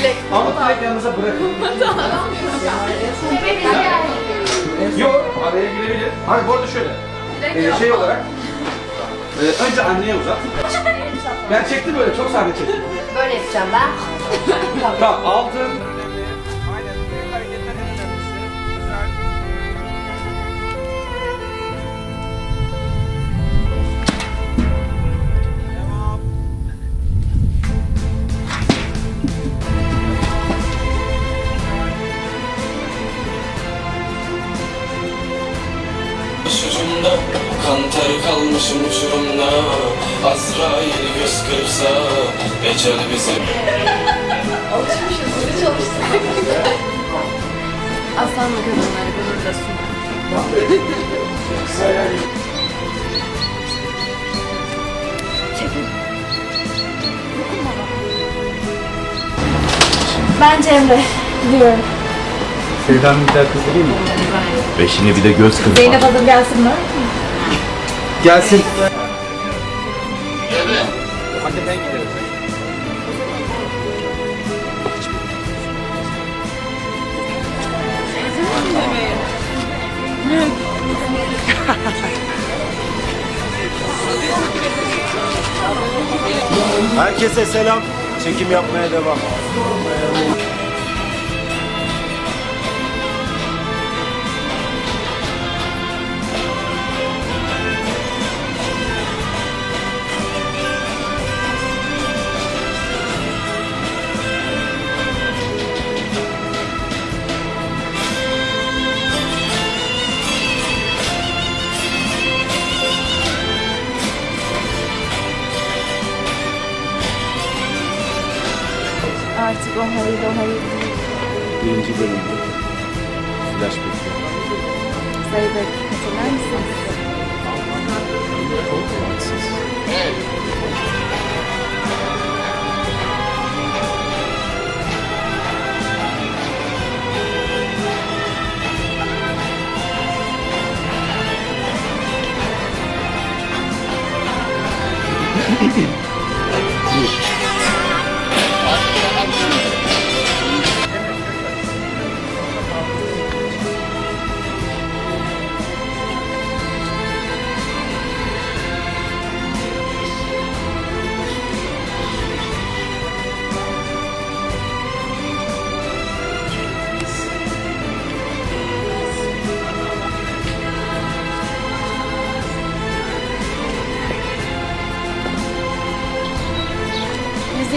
Dilek. Ama direkt yanınıza bırakın. Yok, araya girebilir. Hayır bu arada şöyle. Ee, şey olarak. e, önce anneye uzat. Ben çektim böyle, çok sahne çektim. Böyle yapacağım ben. Tamam, altın. Uçurumda kan ter kalmışım uçurumda Azrail göz kırpsa Ecel bizi Alışmışız, bizi çalıştık. Aslanlı kadınları gururla sunar. Ben Cemre. Diyorum. Sevda'nın güzel kızı değil mi? Ve şimdi bir de göz kırpar. Zeynep Hanım gelsin mi? Gelsin. Herkese selam. Çekim yapmaya devam. Doha'yı Doha'yı Birinci bölümde flash bekliyor. Zeybek hatırlar mısınız? Çok rahatsız.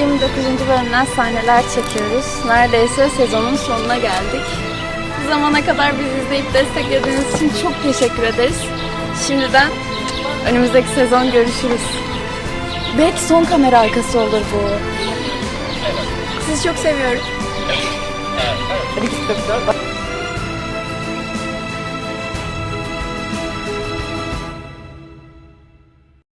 29. bölümden sahneler çekiyoruz. Neredeyse sezonun sonuna geldik. Bu zamana kadar bizi izleyip desteklediğiniz için çok teşekkür ederiz. Şimdiden önümüzdeki sezon görüşürüz. Belki son kamera arkası olur bu. Sizi çok seviyorum. Hadi gittim.